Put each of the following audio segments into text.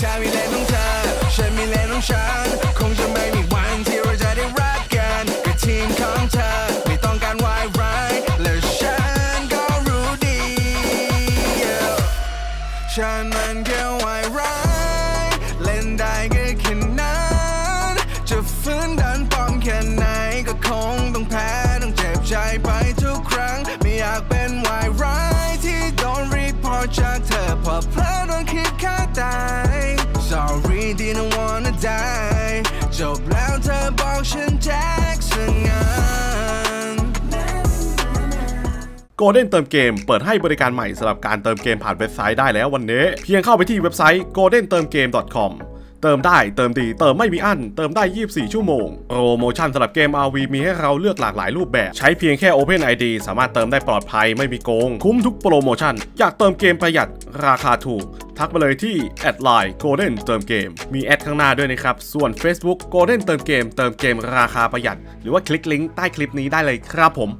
เธอมีเลนของเธอฉันมีเลนของฉัน คงจะไม่มีวันที่เราจะได้รักกันกับทีมของเธอ ไม่ต้องการวายร้ายและฉันก็รู้ดีฉันมันแค่วายร้ายเล่นได้ก็แค่นั้นจะฟื้นดันปลอมแค่ไหนก็คงต้องแพ้ต้องเจ็บใจไปทุกครั้ง ไม่อยากเป็นวายร้ายที่โดนรีพอร์ตจากเธอเพอเพลอโดนคิดฆ่าตาย Sorry didn't wanna die จบแล้วเธอบอกฉันแจ็คสังงานโกลเด้นเติมเกมเปิดให้บริการใหม่สำหรับการเติมเกมผ่านเว็บไซต์ได้แล้ววันนี้ เพียงเข้าไปที่เว็บไซต์ goldentermgame.com เติมได้เติมดีเติมไม่มีอั้นเติมได้ 24 ชั่วโมงโปรโมชั่นสำหรับเกม RV มีให้เราเลือกหลากหลายรูปแบบ ใช้เพียงแค่ Open ID สามารถเติมได้ปลอดภัยไม่มีโกง คุ้มทุกโปรโมชั่น อยากเติมเกมประหยัดราคาถูก ทักมาเลยที่แอดไลน์ Golden เติมเกมมีแอดข้างหน้าด้วยนะครับ ส่วน Facebook Golden เติมเกมเติมเกมราคาประหยัด หรือว่าคลิกลิงก์ใต้คลิปนี้ได้เลยครับผม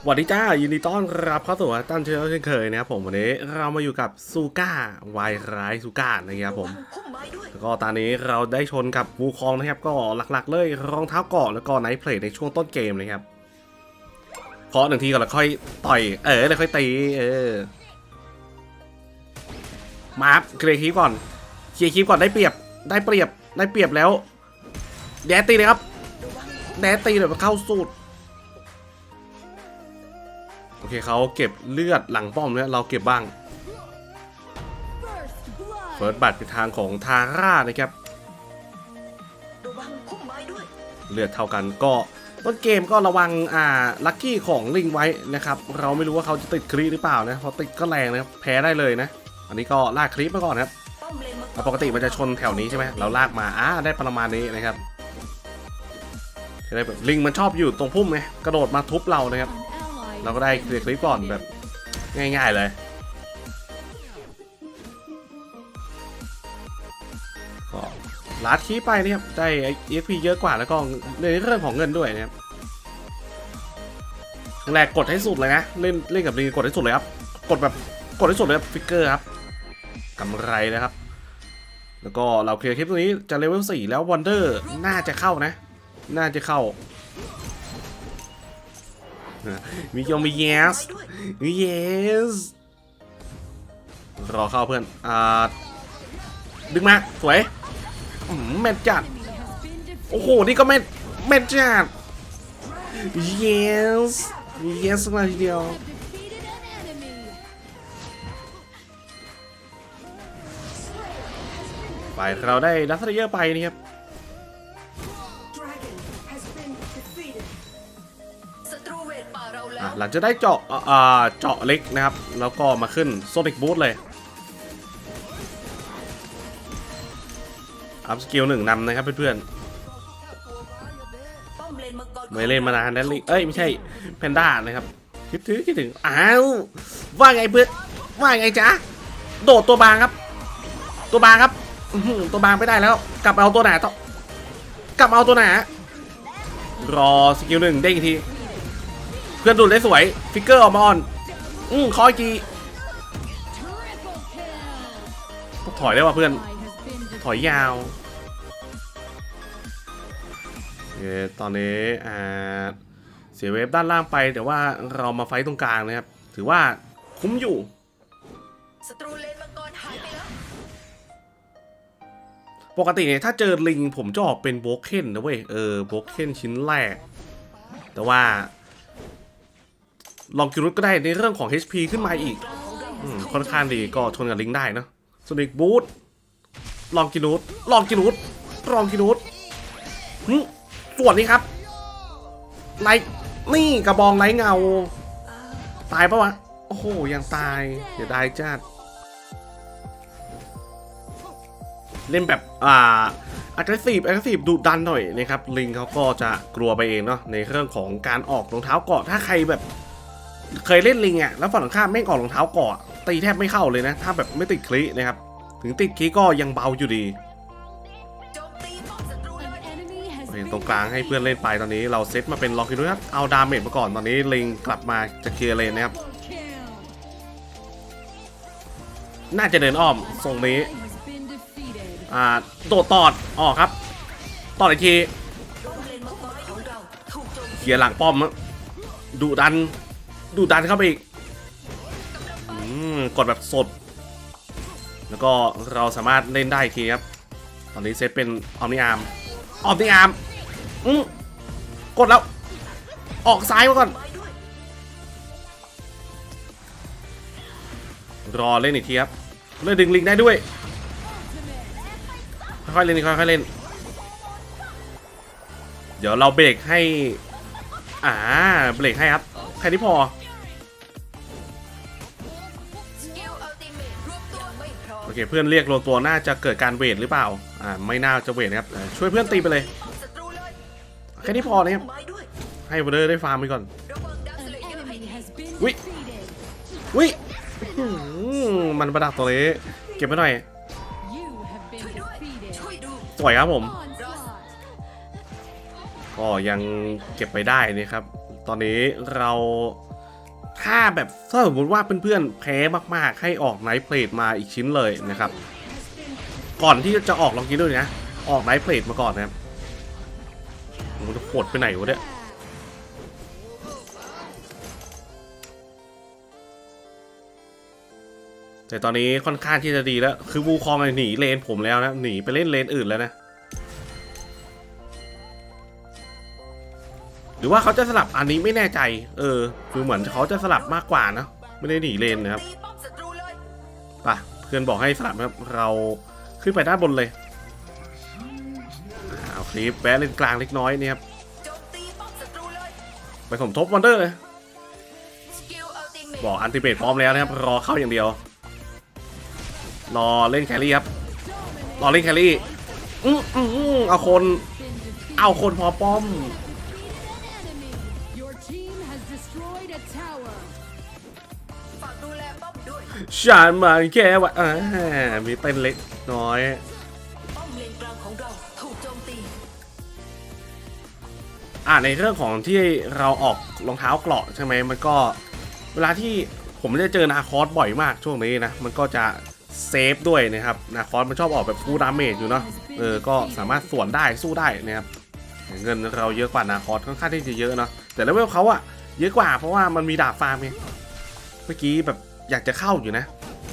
สวัสดีจ้ายินดีต้อนรับเข้าสู่ตั้นเชลเช่นเคยนะครับผมวันนี้เรามาอยู่กับซูก้าวายร้ายซูก้านะครับผมแล้วก็ตอนนี้เราได้ชนกับวูคองนะครับ ก็หลักๆ เลยรองเท้าเกาะแล้วก็ไนท์เพลทในช่วงต้นเกมนะครับเคาะหนึ่งทีก่อนแล้วค่อยต่อยเออแล้วค่อยตีเออ มาครับเคลียร์คีปก่อนเคลียร์คีปก่อนได้เปรียบได้เปรียบได้เปรียบแล้วแดตีเลยครับแดตีเลยมาเข้าสูตรโอเคเขาเก็บเลือดหลังป้อมเนี่ยเราเก็บบ้างเฟิร์สบัตรเป็นทางของทาร่านะครับเลือดเท่ากันก็ต้นเกมก็ระวังอ่าลัคกี้ของลิงไว้นะครับ เราไม่รู้ว่าเขาจะติดครีหรือเปล่านะพราะติดก็แรงนะครับแพ้ได้เลยนะ อันนี้ก็ลากครีมาก่อนครับแล้วปกติมันจะชนแถวนี้ใช่ไหมเราลากมาอ่าได้ประมาณนี้นะครับจะได้แบบลิงมันชอบอยู่ตรงพุ่มไงกระโดดมาทุบเรานะครับ เราก็ได้เคลียร์คลิปก่อนแบบง่าย ๆเลยก็ลัดคีไปนะครับได้ EXP เยอะกว่าแล้วก็ในเรื่องของเงินด้วยนะครับแรกกดให้สุดเลยนะเล่นเล่นกับลีกดให้สุดเลยครับกดแบบกดให้สุดเลยครับฟิกเกอร์ครับ กำไรนะครับ แล้วก็เราเคลียร์คลิปตัวนี้จะเลเวล4แล้ววันเดอร์น่าจะเข้านะ น่าจะเข้า มียงมี yes มี yes รอเข้าเพื่อน อ่า ดึงมา สวยอืมแม่นจัด โอ้โห นี่ก็แม่นแม่นจัด yes yes มาทีเดียว ไปเราได้ดัสเซเยอร์ไปนะครับศัตรูเวทป่าเราแล้อะวหลังจะได้เจาะเอ่ออ่าเจาะเล็กนะครับ แล้วก็มาขึ้นโซนิกบูทเลย อัพสกิลหนึ่งนำนะครับเพื่อนป้อมเลนมังกรๆไม่เล่นมานานแล้วลิเอ้ย ไม่ใช่แพนด้านะครับ คิดถึงคิดถึง อ้าว ว่าไงเพื่อน ว่าไงจ๊ะ โดดตัวบางครับ ตัวบางครับอื้อหือ ตัวบางไม่ได้แล้ว กลับเอาตัวหนาต่อกลับเอาตัวหนารอสกิลหนึ่งเด้งอีกที เพื่อนดูดได้สวย ฟิกเกอร์ออกมาอ่อน อืมคอยกีถอยได้ว่ะเพื่อน ถอยยาวโอเคตอนนี้อ่าเสียเวฟด้านล่างไป แต่ว่าเรามาไฟต์ตรงกลางนะครับ ถือว่าคุ้มอยู่ศัตรูเลนมังกรหา ปกติเนี่ยถ้าเจอลิงผมจะออกเป็นโบเคนนะเว้ย เออโบเคนชิ้นแรก แต่ว่า ลองกิรุตก็ได้ในเรื่องของ HP ขึ้นมาอีกอค่อนข้างดีก็ชนกับลิงได้นะโซนิกบูทลองกินุตลองกินุตลองกินุตหึส่วนนี้ครับไลนี่กระบองไร้เงา ตายปะวะ โอ้โหยังตายเดี๋ยวได้จัด เล่นแบบอ่า aggressive aggressive ดุดันหน่อยนะครับลิงเขาก็จะกลัวไปเองเนาะในเรื่องของการออกรองเท้าเกาะถ้าใครแบบ เคยเล่นลิงอะ่ะแล้วฝั่งข้ามไม่ออกรองเท้าเกาะตีแทบไม่เข้าเลยนะ ถ้าแบบไม่ติดคลินะครับ ถึงติดคลิก็ยังเบาอยู่ดีโจมตีป้อมศัตรูเลยโอเคตรงกลางให้เพื่อนเล่นไปตอนนี้เราเซตมาเป็นล็อกอยู่ด้วยครับเอาดาเมจมาก่อนตอนนี้ลิงกลับมาจะเคลียร์เลนนะครับน่าจะเดินอ้อมทรงนี้ อ่าโดดตอดออกครับตอดอีกทีเกี่ยหลังป้อมดุดันดุดันเข้าไปอีกอกดแบบสด แล้วก็เราสามารถเล่นได้อีกทีครับ ตอนนี้เซตเป็นออมนิอาร์มออมนิอาร์มอืมกดแล้ว ออกซ้ายมาก่อน รอเล่นอีกทีครับเล่นดึงลิงได้ด้วย ค่อยๆเล่นค่อยๆเล่น เดี๋ยวเราเบรกให้ อ่า เบรกให้ครับ แค่นี้พอ โอเค เพื่อนเรียกรวมตัวน่าจะเกิดการเวทหรือเปล่า อ่า ไม่น่าจะเวทนะครับ ช่วยเพื่อนตีไปเลย แค่นี้พอนะครับ ให้บอเดอร์ได้ฟาร์มไปก่อนวังดักสเล An เยอร์ให้ enemy ดี has been Oui. defeated. วิมันประดักตัวนี้เก็บไว้หน่อย สวยครับผม ก็ยังเก็บไปได้นี่ครับ ตอนนี้เราถ้าแบบถ้าสมมติว่าเพื่อนๆแพ้มากๆ ให้ออกไนท์เพลทมาอีกชิ้นเลยนะครับ ก่อนที่จะออกลองกินด้วยนะ ออกไนท์เพลทมาก่อนนะครับมันจะโหดไปไหนวะเนี่ย แต่ตอนนี้ค่อนข้างที่จะดีแล้ว คือวูคองหนีเลนผมแล้วนะ หนีไปเล่นเลนอื่นแล้วนะ หรือว่าเขาจะสลับอันนี้ไม่แน่ใจ เออ คือเหมือนเขาจะสลับมากกว่านะ ไม่ได้หนีเลนนะครับป่ะเพื่อนบอกให้สลับนะครับ เราขึ้นไปด้านบนเลยเอาคลิปแวะเลนกลางเล็กน้อยนี่ครับ ไปสมทบวันเดอร์เลยบอกอันติเบตพร้อมแล้วนะครับ รอเข้าอย่างเดียว รอเล่นแครี่ครับ รอเล่นแครี่อืออืออื้อเอาคน Been defeated. เอาคนพอป้อม Defeated an enemy. Your team has destroyed a tower. ฝากดูแลป้อมด้วยฉันมาแค่ว่าอ่ามีเต้นเล็กน้อยป้อมเลนกลางของเราถูกโจมตีอ่าในเรื่องของที่เราออกรองเท้าเกราะใช่ไหมมันก็ เวลาที่ผมจะเจอนาคอสบ่อยมากช่วงนี้นะ มันก็จะ เซฟด้วยนะครับนาคอสมันชอบออกแบบฟูดาเมจอยู่เนาะเออก็สามารถสวนได้สู้ได้นะครับเงินเราเยอะกว่านาคอสค่อนข้างที่จะเยอะเนาะแต่เลเวลเขาอะเยอะกว่าเพราะว่ามันมีดาบฟาร์มไงเมื่อกี้แบบอยากจะเข้าอยู่นะ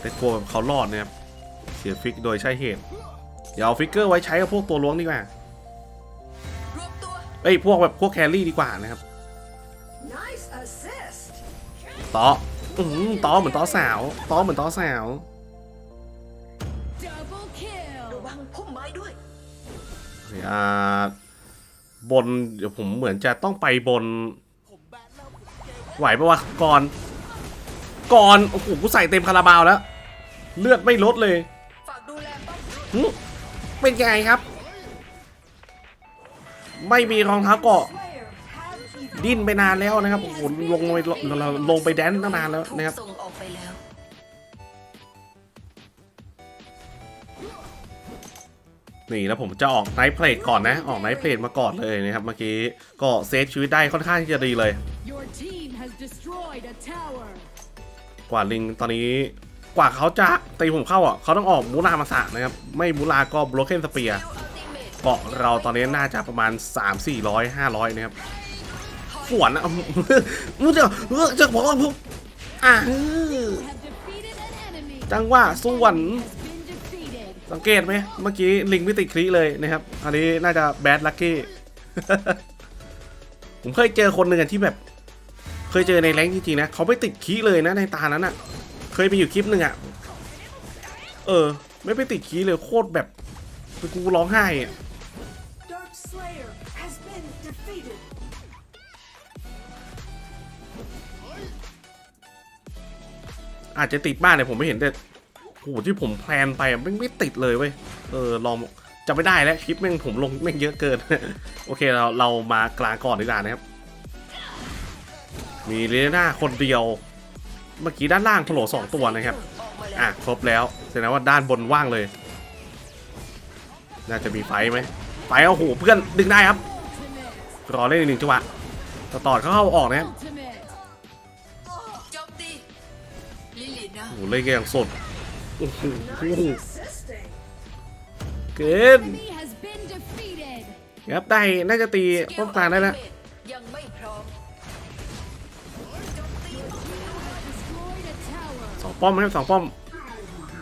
แต่กลัวแบบเขารอดนะครับเสียฟิกโดยใช่เหตุอย่าเอาฟิกเกอร์ไว้ใช้กับพวกตัวล้วงดีกว่ารวบตัวเอ้ยพวกแบบพวกแครี่ดีกว่านะครับ Nice assist ต่ออืมต่อเหมือนต่อสาวต่อเหมือนต่อสาว อ่าบนเดี๋ยวผมเหมือนจะต้องไปบน ไหวปะวะก่อนก่อนโอ้โหกูใส่เต็มคาราบาวแล้ว เลือดไม่ลดเลยเป็นไงครับ ไม่มีรองเท้าเกาะดิ้นไปนานแล้วนะครับโอ้โหลงไปลงไปแดนตั้งนานแล้วนะครับ นี่แล้วผมจะออกไนท์เพลทก่อนนะ ออกไนท์เพลทมาก่อนเลยนะครับเมื่อกี้ก็เซฟชีวิตได้ค่อนข้างที่จะดีเลย Your team has destroyed a tower. กว่าลิงตอนนี้กว่าเขาจะตีผมเข้าอะเขาต้องออกมูลามาสะนะครับ ไม่มูลาก็บล็อกเคนสเปีย Skill Ultimate เกาะเราตอนนี้น่าจะประมาณ 3 4 0 0 500 นะครับสวนนะมึงจะเออจะบอกว่าพวกอะ Have defeated an enemy. จังหวะส่วน Has been defeated. สังเกตไหมเมื่อกี้ลิงไม่ติดคลิเลยนะครับ อันนี้น่าจะแบดลักกี้ผมเคยเจอคนหนึ่งที่แบบ เคยเจอในแรงจริงๆนะเขาไม่ติดคีเลยนะในตานั้นอะเคยไปอยู่คลิปหนึ่งอะเออ ไม่ไปติดคีเลยโคตรแบบกูร้องไห้อะ Dark Slayer has been defeated อาจจะติดบ้างเนี่ยผมไม่เห็นแต่ โหที่ผมแพลนไปไม่ไม่ติดเลยเว้ย เออลองจะไม่ได้แล้วคลิปแม่งผมลงแม่งเยอะเกิน โอเคเราเรามากลางก่อนดีกว่านะครับ มีเลน่าคนเดียว เมื่อกี้ด้านล่างโผล่สองตัวนะครับ อะครบแล้วแสดงว่าด้านบนว่างเลย น่าจะมีไฟไหมไฟเอาโหเพื่อนดึงได้ครับ รอเล่นอีกหนึ่งจังหวะต่อต่อเข้าออกนะครับโจมตีลิลินะโอ้โหเล่นกันอย่างสด โอ้โหเกินครับได้น่าจะตีป้อมกลางได้แล้วยังไม่พร้อมสองป้อมครับสองป้อมสองป้อม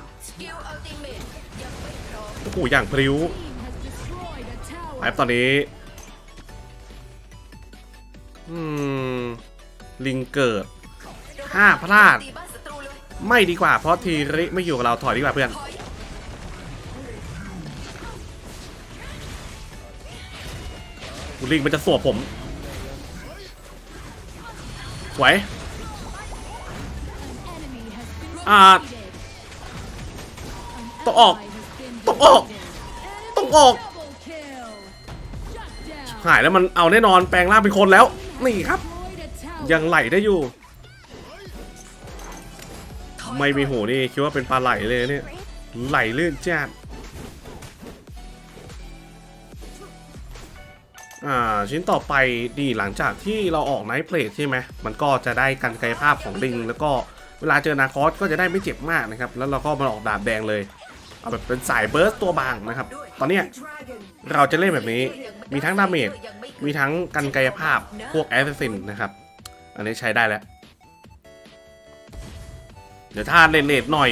โอ้โหอย่างพริ้ว Team has destroyed a tower. ครับตอนนี้อืมลิงเกิดห้าพลาด ไม่ดีกว่า เพราะทีริไม่อยู่กับเราถอยดีกว่าเพื่อน ลิงมันจะสวบผม สวย อ่าต้องออก ต้องออก ต้องออก หายแล้วมันเอาแน่นอนแปลงร่างเป็นคนแล้ว นี่ครับ ยังไหลได้อยู่ ไม่มีหูนี่คิดว่าเป็นปลาไหลเลยเนี่ยไหลลื่นจัดอ่าชิ้นต่อไปดีหลังจากที่เราออกไนท์เพลทใช่ไหมมันก็จะได้กันกายภาพของลิง แล้วก็เวลาเจอนาคอสก็จะได้ไม่เจ็บมากนะครับ แล้วเราก็มาออกดาบแดงเลยเอาแบบเป็นสายเบิร์สตัวบางนะครับ ตอนเนี้ยเราจะเล่นแบบนี้มีทั้งดาเมจมีทั้งกันกายภาพพวกแอสซินนะครับ อันนี้ใช้ได้แล้ว เดี๋ยวถ้าเลนเลดหน่อย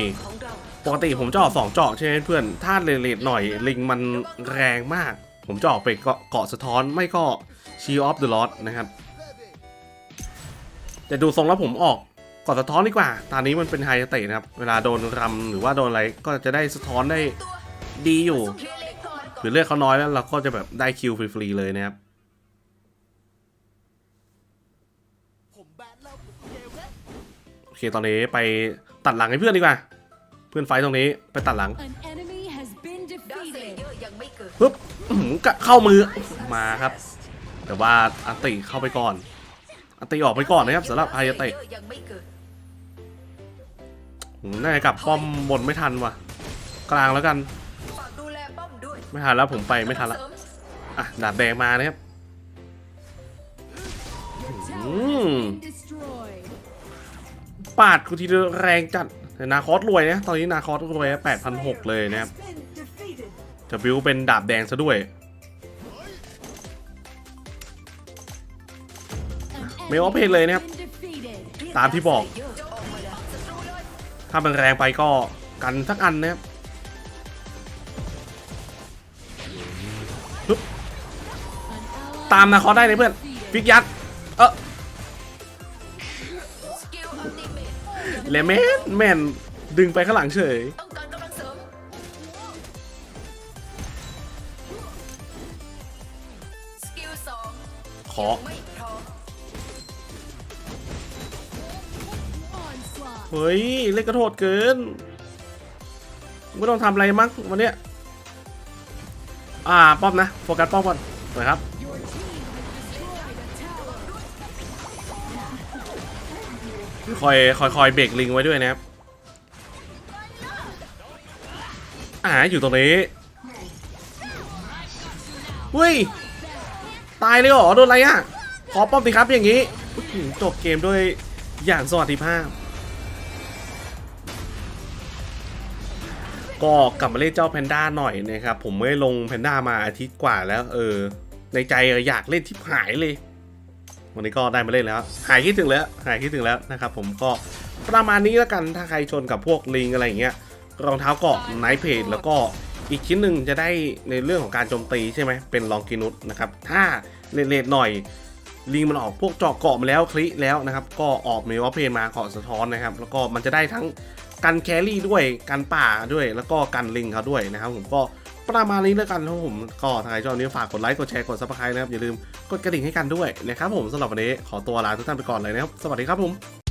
ปกติผมจะออกสองเจาะใช่ไหมเพื่อน ถ้าเลนเลดหน่อย ลิงมันแรงมาก ผมจะออกไปเกาะเกาะสะท้อนไม่ก็ชีออฟเดอะลอนะครับ แต่ดูทรงแล้วผมออกเกาะสะท้อนดีกว่า ตอนนี้มันเป็นไฮสเตทนะครับ เวลาโดนรำหรือว่าโดนอะไรก็จะได้สะท้อนได้ดีอยู่ หรือเลือดเขาน้อยแล้วเราก็จะแบบได้คิวฟรีๆเลยนะครับโอเคตอนนี้ไป ตัดหลังให้เพื่อนดีกว่า เพื่อนไฟท์ตรงนี้ไปตัดหลัง An enemy has been ดาวเซเล defeated. เยอร์ยังไม่เกิดปึ๊บอื้อหือกะเข้ามือมาครับ แต่ว่าอันติเข้าไปก่อน อันติออกไปก่อนนะครับสำหรับไฮยาเตะดาวเซเลเยอร์ยังไม่เกิดอืมน่าจะกลับป้อมบนไม่ทันว่ะ กลางแล้วกันฝากดูแลป้อมด้วยไม่ทันแล้วผมไปไม่ทันละเสริอะดาบแดงมานะครับ ปาดกูทีเดียวแรงจัดแต่นาคอสรวยนะตอนนี้นาคอสรวยแปดพันหกเลยนะครับจะบิวเป็นดาบแดงซะด้วย An ไม่ว่าเพลเลยนะครับ ตามที่บอก ถ้ามันแรงไปก็กันสักอันนะครับตามนาคอสได้เลยเพื่อนฟิกยัด เออ ทเลแมนแมนดึงไปข้างหลังเฉย ต้องการกำลังเสริมสกิลสองขอ ไม่พร้อม onslaught. เฮ้ย เล่นกระโทษเกิน ไม่ต้องทำอะไรมั้งวันเนี้ยอ่า ป้อมนะ โฟกัสป้อมก่อนนะครับ คอยคอยคอยเบรกลิงไว้ด้วยนะครับอ่าอยู่ตรงนี้เฮ้ยตายเลยเหรอโดนอะไรอะขอป้อมสิครับอย่างนี้จบเกมด้วยอย่างสวัสดิภาพ ก็กลับมาเล่นเจ้าแพนด้าหน่อยนะครับผมไม่ลงแพนด้ามาอาทิตย์กว่าแล้ว เออ ในใจอยากเล่นทิพหายเลย วันนี้ก็ได้มาเล่นแล้ว หายคิดถึงแล้ว หายคิดถึงแล้วนะครับผมก็ประมาณนี้แล้วกัน ถ้าใครชนกับพวกลิงอะไรอย่างเงี้ย รองเท้าเกาะไนท์เพจแล้วก็อีกชิ้นหนึ่งจะได้ในเรื่องของการโจมตีใช่ไหมเป็นลองกินุสนะครับ ถ้าเลดๆหน่อยลิงมันออกพวกเจาะเกาะมาแล้วคลิแล้วนะครับ ก็ออกเมวเพนมาเกาะสะท้อนนะครับ แล้วก็มันจะได้ทั้ง กันแครี่ด้วยกันป่าด้วย แล้วก็กันลิงเขาด้วยนะครับผมก็ประมาณนี้แล้วกันครับผมก็ถ้าใครชอบนี้ฝากกดไลค์กดแชร์กดซับสไครต์นะครับอย่าลืมกดกระดิ่งให้กันด้วยนะครับผมสำหรับวันนี้ขอตัวลาทุกท่านไปก่อนเลยนะครับสวัสดีครับผม